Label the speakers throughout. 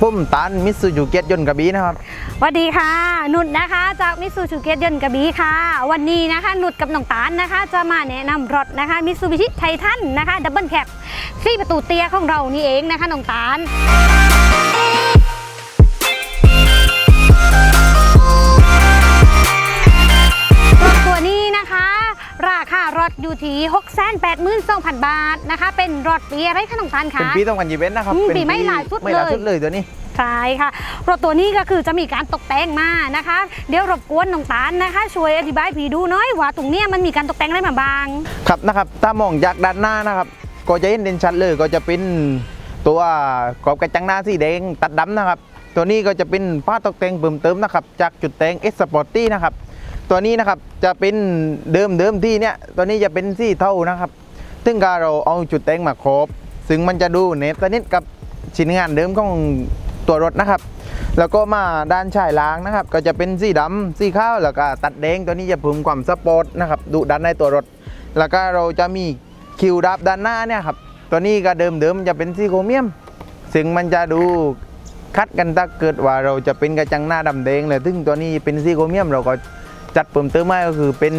Speaker 1: ปุ้มตานมิสซูจูเกียรติยนต์กระบี่นะครับ
Speaker 2: สวัสดีค่ะ นุชนะคะจากมิสูจูเกียยนต์กระบี่ค่ะ วันนี้นะคะนุชกับน้องตานนะคะ จะมาแนะนำรถนะคะมิสูบิชิไททันนะคะดับเบิลแคปซี่ประตูเตี้ยของเรานี่เองนะคะน้องตาน ราคารถอยู่ที่682,000บาทนะคะ เป็นรถปีอะไรคะน้องตาล
Speaker 1: เป็น
Speaker 2: คะ
Speaker 1: ปีต้องกันยีเวนนะครับ
Speaker 2: อืม
Speaker 1: เป็น
Speaker 2: ปีไม่หลายชุด
Speaker 1: ไม่หลาย
Speaker 2: เลย
Speaker 1: ชุดเลยตัวนี้
Speaker 2: ใช่ค่ะรถตัวนี้ก็คือจะมีการตกแต่งมานะคะ เดี๋ยวรบกวนน้องตาลนะคะ ช่วยอธิบายผีดูหน้อยว่าตรงเนี้ยมันมีการตกแต่งอะไรมาบ้าง
Speaker 1: ครับนะครับ ถ้ามองจากด้านหน้านะครับ ก็จะเห็นเด่นชัดเลยก็จะเป็นตัวกรอบกระจังหน้าสีแดงตัดดำนะครับ ตัวนี้ก็จะเป็นผ้าตกแต่งเพิ่มเติมนะครับ จากจุดแต่งเอสปอร์ตี้นะครับ ตัวนี้นะครับจะเป็นเดิมเดิมที่เนี่ยตัวนี้จะเป็นสีเท่านะครับ ซึ่งการเราเอาจุดแต่งมาครบ ซึ่งมันจะดูเนบสนิทกับชิ้นงานเดิมของตัวรถนะครับ แล้วก็มาด้านชายล้างนะครับ ก็จะเป็นสีดำสีขาวแล้วก็ตัดแดงตัวนี้จะเพิ่มความสปอร์ตนะครับดุดันในตัวรถ แล้วก็เราจะมีคิวดับด้านหน้าเนี่ยครับตัวนี้ก็เดิมๆจะเป็นสีโครเมียม ซึ่งมันจะดูคัดกันถ้าเกิดว่าเราจะเป็นกระจังหน้าดำแดงเลยซึ่งตัวนี้เป็นสีโครเมียมเราก็ จัดเพิ่มเติมมาก็คือเป็น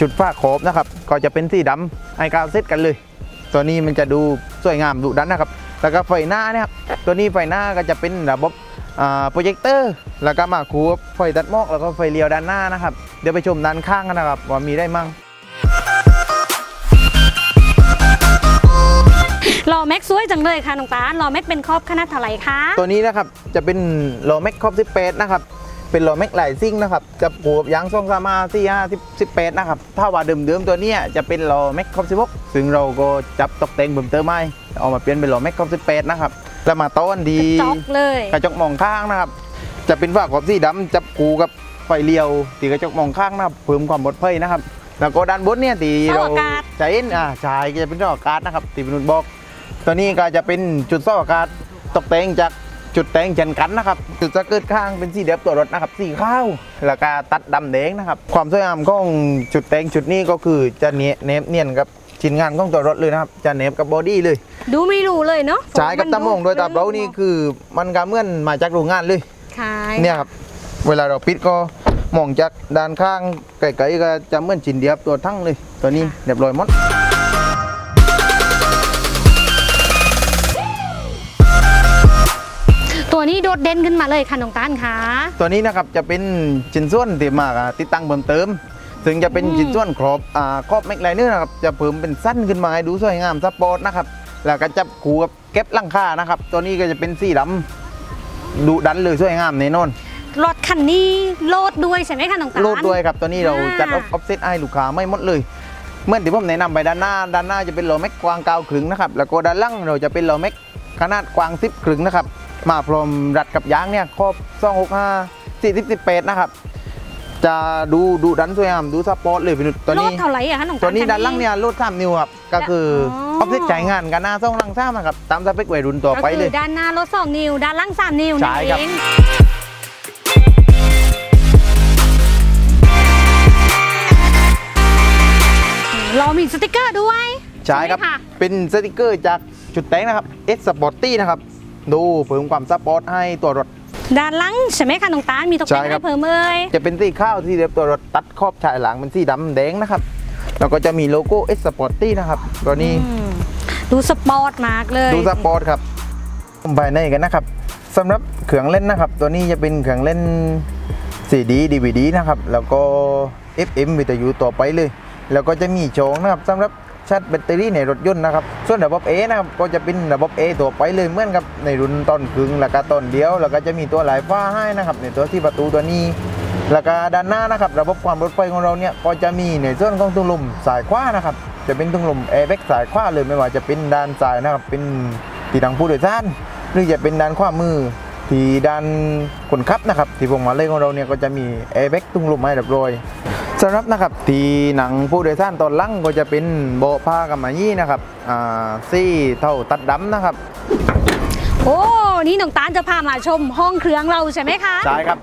Speaker 1: จุดฝ้าขอบนะครับ ก็จะเป็นสีดำไอ้กาวเซตกันเลย ตัวนี้มันจะดูสวยงามดุดันนะครับ แล้วก็ไฟหน้าเนี่ยครับ ตัวนี้ไฟหน้าก็จะเป็นระบบโปรเจคเตอร์ แล้วก็มาคูกับไฟตัดหมอก แล้วก็ไฟเลี้ยวด้านหน้านะครับ เดี๋ยวไปชมด้านข้างกันนะครับ ว่ามีได้มั่ง
Speaker 2: ล้อแม็กซ์สวยจังเลยค่ะน้องตาลล้อแม็กเป็นครอบขนาดเท่าไหร่คะ
Speaker 1: ตัวนี้นะครับจะเป็นโลแม็กครอบ18นะครับ เป็นโลแม็กหลายซิ่งนะครับจะผูกยางซ่องสามาสี่ห้าสิบแปดนะครับถ้าว่าเดิมๆตัวเนี้ยจะเป็นโลแม็กครอบ16ซึ่งเราก็จับตกแต่งเพิ่มเติมไม่เอามาเปลี่ยนเป็นโลแม็กครอบ18นะครับแล้วมาต้อนดี
Speaker 2: จอกเลย
Speaker 1: กระจกมองข้างนะครับ จะเป็นฝ้าขอบสีดำจับคูกับไฟเลี้ยวตีกระจกมองข้างนะครับเพิ่มความปลอดภัยนะครับ แล้วก็ด้านบนเนี่ยตีเราจะเห็นอ่าใช่ก็จะเป็นเรื่องอากาศนะครับตีเป็นนุ่นบอกตัวนี้ก็จะเป็นจุดเสาอากาศตกแต่งจาก จุดแต่งเช่นกันนะครับจุดสะเกิดข้างเป็นสีเดียบตัวรถนะครับสีข้าวแล้วก็ตัดดำแดงนะครับ ความสวยงามของจุดแต่งจุดนี้ก็คือจะเนยเนบเนียนกับชิ้นงานของตัวรถเลยนะครับจะเนบกับบอดี้เลย
Speaker 2: ดูไม่รู้เลยเนาะ
Speaker 1: ใช้กับตามองโดยตาเบานี่คือมันก็เหมื่อนมาจากโรงงานเลย
Speaker 2: ค่ะ
Speaker 1: เนี่ยครับเวลาเราปิดก็มองจากด้านข้างไกลๆก็จะเหมือนชิ้นเดียบตัวทั้งเลย ตัวนี้เรียบร้อยหมด
Speaker 2: ตัวนี้โดดเด่นขึ้นมาเลยค่ะน้องตาลค่ะ
Speaker 1: ตัวนี้นะครับจะเป็นชิ้นส่วนที่มาอะติดตั้งเพิ่มเติมซึ่งจะเป็น
Speaker 2: อืม
Speaker 1: ชิ้นส่วนครอบอ่าครอบแม็กไลเนอร์นะครับจะเพิ่มเป็นสั้นขึ้นมาให้ดูสวยงามสปอร์ตนะครับแล้วก็จับคูกับเก็บหลังคานะครับ ตัวนี้ก็จะเป็นสีดำดุดันเลยสวยงามแน่นอน
Speaker 2: รถคันนี้โลดด้วยใช่ไหมคะน้องตาล
Speaker 1: โลดด้วยครับตัวนี้เรา
Speaker 2: อ่า
Speaker 1: จัดออฟเซตให้ลูกค้าไม่หมดเลยเมื่อที่ผมแนะนำไปด้านหน้า ด้านหน้าจะเป็นโลแม็กกว้างเก้าครึ่งนะครับแล้วก็ด้านล่างเราจะเป็นโลแม็กขนาดกว้างสิบครึ่งนะครับ มาพร้อมรัดกับยางเนี่ยครอบสองหกห้าสี่สิบสิบแปดนะครับ จะดูดูดันสวยงามดูสปอร์ตเลยพี่นุชตัว
Speaker 2: โล
Speaker 1: นี้
Speaker 2: ดเท่าไหร่อะคะน้องตาล
Speaker 1: ตัวนี้
Speaker 2: คั
Speaker 1: ด้านล่างเนี่ยรูดสามนิ้วครับก็คือ
Speaker 2: อ๋
Speaker 1: อ
Speaker 2: อ
Speaker 1: อฟเซตจ่ายงานกันหน้าซ่องลังซ้ำนะครับตามสเปควัยรุ่นต่อไปเลย
Speaker 2: ก็คือด้านหน้ารถ2นิ้วด้านล่าง3นิ้ว
Speaker 1: ใช่
Speaker 2: นั่น
Speaker 1: ครับ
Speaker 2: เองเรามีสติกเกอร์ด้วย
Speaker 1: ใช่ครับ
Speaker 2: ไหมะ
Speaker 1: เป็นสติกเกอร์จากจุดแต่งนะครับ S Sporty นะครับ ดูเพิ่มความสปอร์ตให้ตัวรถ
Speaker 2: ด้านหล่างใช่ไหมคะน้องตาลมีตกแต่ง
Speaker 1: ใช่ครั
Speaker 2: ให้
Speaker 1: บ
Speaker 2: เพิ่มเอ่ย
Speaker 1: จะเป็นสีข้าวที่เรียบตัวรถตัดขอบชายหลังเป็นสีดำแดงนะครับ แล้วก็จะมีโลโก้ S Sporty นะครับตัวนี้
Speaker 2: อืมดูสปอร์ตมากเลย
Speaker 1: ดูสปอร์ตครับภายในกันนะครับสำหรับเครื่องเล่นนะครับ ตัวนี้จะเป็นเครื่องเล่น CD DVD นะครับ แล้วก็ FM วิทยุต่อไปเลย แล้วก็จะมีโชงนะครับสำหรับ ชาร์จแบตเตอรี่ในรถยนต์นะครับ ส่วนระบบ A นะครับก็จะเป็นระบบ A ตัวไปเลยเหมือนกับในรุ่นต้นครึ่งแล้วก็ต้นเดียว แล้วก็จะมีตัวหลายฟ้าให้นะครับ ในตัวที่ประตูตัวนี้แล้วก็ด้านหน้านะครับระบบความรถไฟของเราเนี่ยก็จะมีในส่วนของตุ้งลมสายขวานะครับจะเป็นตุ้งลมแอร์แบ็กสายขวาเลยไม่ว่าจะเป็นด้านซ้ายนะครับเป็นที่ทางผู้โดยสารหรือจะเป็นด้านขวามือที่ด้านคนขับนะครับที่พวงมาลัยของเราเนี่ยก็จะมีแอร์แบ็กตุ้งลมให้เรียบร้อย สำหรับนะครับที่หนังผู้โดยสารตอนหล่างก็จะเป็นโบะผ้ากับมายี่นะครับอ่าซี่เท่าตัดดำนะครับ
Speaker 2: โอ้นี่น้องตาลจะพามาชมห้องเครื่องเราใช่ไหมคะ
Speaker 1: ใช่ครับ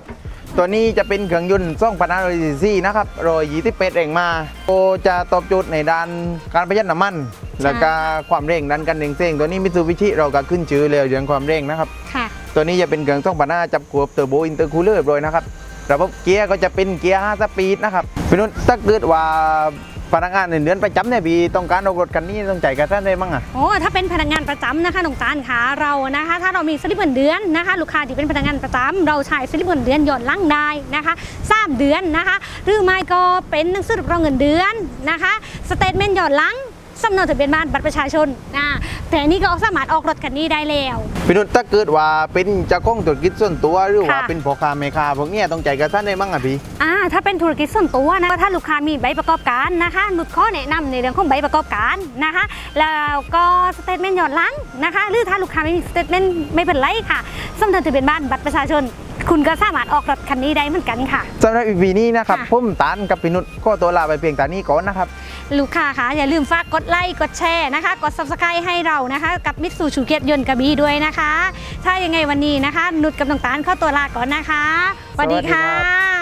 Speaker 1: ตัวนี้จะเป็นเครื่องยนต์2 5 0 0ซีนะครับรอยยี่สิบเป็ดเร่งมาโอจะตอบโจทย์ในด้านการประหยัดน้ำมัน แล้วก็ความเร่งดันกันเร่งเส้งตัวนี้มิตซูบิชิเราก็ขึ้นชื่อเลยเรื่องความเร่งนะครับ
Speaker 2: ค่ะ
Speaker 1: ตตัวนี้จะเป็นเครื่องส่งปัญหาจับขวบเตอร์โบอินเตอร์คูลเลอร์ด้วยนะครับ ระบบเกียร์ก็จะเป็นเกียร์5สปีดนะครับพี่นุชถ้าเกิดว่าพนักงานเดือนประจำเนี่ยพี่ต้องการเอารถคันนี้ต้องจ่ายกันท่านได้มั้งอะ
Speaker 2: โอ้ถ้าเป็นพนักงานประจำนะคะน้องตาลค่ะเรานะคะ ถ้าเรามีสลิปเงินเดือนนะคะ ลูกค้าที่เป็นพนักงานประจำเราใช้สลิปเงินเดือนหย่อนหล่างได้นะคะสามเดือนนะคะ หรือไม่ก็เป็นหนังสือรับรองเงินเดือนนะคะสเตทเมนต์หย่อนหลัง สำเนาทะเบียนบ้านบัตรประชาชนอ่าแต่อันนี้ก็สามารถออกรถคันนี้ได้แล้ว
Speaker 1: พี่นุชถ้าเกิดว่าเป็นเจ้าของธุรกิจส่วนตัวหรือว่า
Speaker 2: ค่ะ
Speaker 1: เป็นพ่อค้าแม่ค้าพวกเนี้ยต้องจ่ายกันท่านได้มั้งอะพี่
Speaker 2: อ่าถ้าเป็นธุรกิจส่วนตัวนะถ้าลูกค้ามีใบประกอบการนะคะนุดข้อแนะนำในเรื่องของใบประกอบการนะคะ แล้วก็สเตทเมนต์หย่อนหลังนะคะหรือถ้าลูกค้าไม่มีสเตทเมนต์ไม่เป็นไรค่ะสำเนาทะเบียนบ้านบัตรประชาชนคุณก็สามารถออกรถคันนี้ได้เหมือนกันค่ะ
Speaker 1: สำหรับอีพีนี้นะครับ
Speaker 2: ค่ะ
Speaker 1: ผมตานกับพี่นุชก็ตัวลาไปเพียงแต่นี้ก่อนนะครับ
Speaker 2: ลูกค้าคะอย่าลืมฝากกดไลค์กดแชร์นะคะ กด subscribe ให้เรานะคะ กับมิตซูชูเกียรติยนต์กระบี่ด้วยนะคะ ถ้ายังไงวันนี้นะคะ นุดกับน้องตาลเข้าตัวลาก่อนนะคะสวัสดีค่ะ